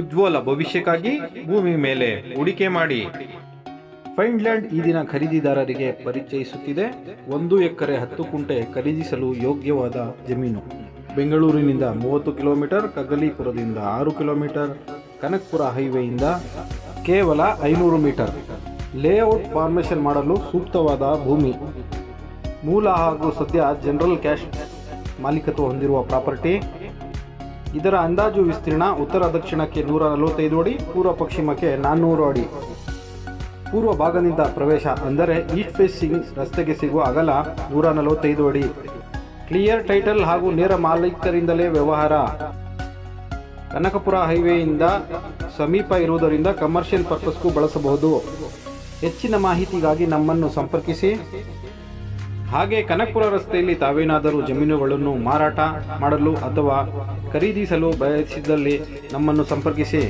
ಉಜ್ವಲ ಭವಿಷ್ಯಕ್ಕಾಗಿ ಭೂಮಿ ಮೇಲೆ ಹೂಡಿಕೆ ಮಾಡಿ. ಫೈನ್ಲ್ಯಾಂಡ್ ಈ ದಿನ ಖರೀದಿದಾರರಿಗೆ ಪರಿಚಯಿಸುತ್ತಿದೆ. ಒಂದು ಎಕರೆ ಹತ್ತು ಕುಂಟೆ ಖರೀದಿಸಲು ಯೋಗ್ಯವಾದ ಜಮೀನು. ಬೆಂಗಳೂರಿನಿಂದ ಮೂವತ್ತು ಕಿಲೋಮೀಟರ್, ಕಗಲೀಪುರದಿಂದ ಆರು ಕಿಲೋಮೀಟರ್, ಕನಕ್ಪುರ ಹೈವೇಯಿಂದ ಕೇವಲ ಐನೂರು ಮೀಟರ್. ಲೇಔಟ್ ಫಾರ್ಮೇಷನ್ ಮಾಡಲು ಸೂಕ್ತವಾದ ಭೂಮಿ. ಮೂಲ ಹಾಗೂ ಸದ್ಯ ಜನರಲ್ ಕ್ಯಾಶ್ ಮಾಲೀಕತ್ವ ಹೊಂದಿರುವ ಪ್ರಾಪರ್ಟಿ. ಇದರ ಅಂದಾಜು ವಿಸ್ತೀರ್ಣ ಉತ್ತರ ದಕ್ಷಿಣಕ್ಕೆ ನೂರ ನಲವತ್ತೈದು ಅಡಿ, ಪೂರ್ವ ಪಶ್ಚಿಮಕ್ಕೆ ನಾನ್ನೂರು ಅಡಿ. ಪೂರ್ವ ಭಾಗದಿಂದ ಪ್ರವೇಶ ಅಂದರೆ ಈಸ್ಟ್ ಫೇಸಿಂಗ್ ರಸ್ತೆಗೆ ಸಿಗುವ ಅಗಲ ನೂರ ನಲವತ್ತೈದು ಅಡಿ. ಕ್ಲಿಯರ್ ಟೈಟಲ್ ಹಾಗೂ ನೇರ ಮಾಲೀಕರಿಂದಲೇ ವ್ಯವಹಾರ. ಕನಕಪುರ ಹೈವೇಯಿಂದ ಸಮೀಪ ಇರುವುದರಿಂದ ಕಮರ್ಷಿಯಲ್ ಪರ್ಪಸ್ಗೂ ಬಳಸಬಹುದು. ಹೆಚ್ಚಿನ ಮಾಹಿತಿಗಾಗಿ ನಮ್ಮನ್ನು ಸಂಪರ್ಕಿಸಿ. ಹಾಗೆ ಕನಕಪುರ ರಸ್ತೆಯಲ್ಲಿ ತಾವೇನಾದರೂ ಜಮೀನುಗಳನ್ನು ಮಾರಾಟ ಮಾಡಲು ಅಥವಾ ಖರೀದಿಸಲು ಬಯಸಿದಲ್ಲಿ ನಮ್ಮನ್ನು ಸಂಪರ್ಕಿಸಿ.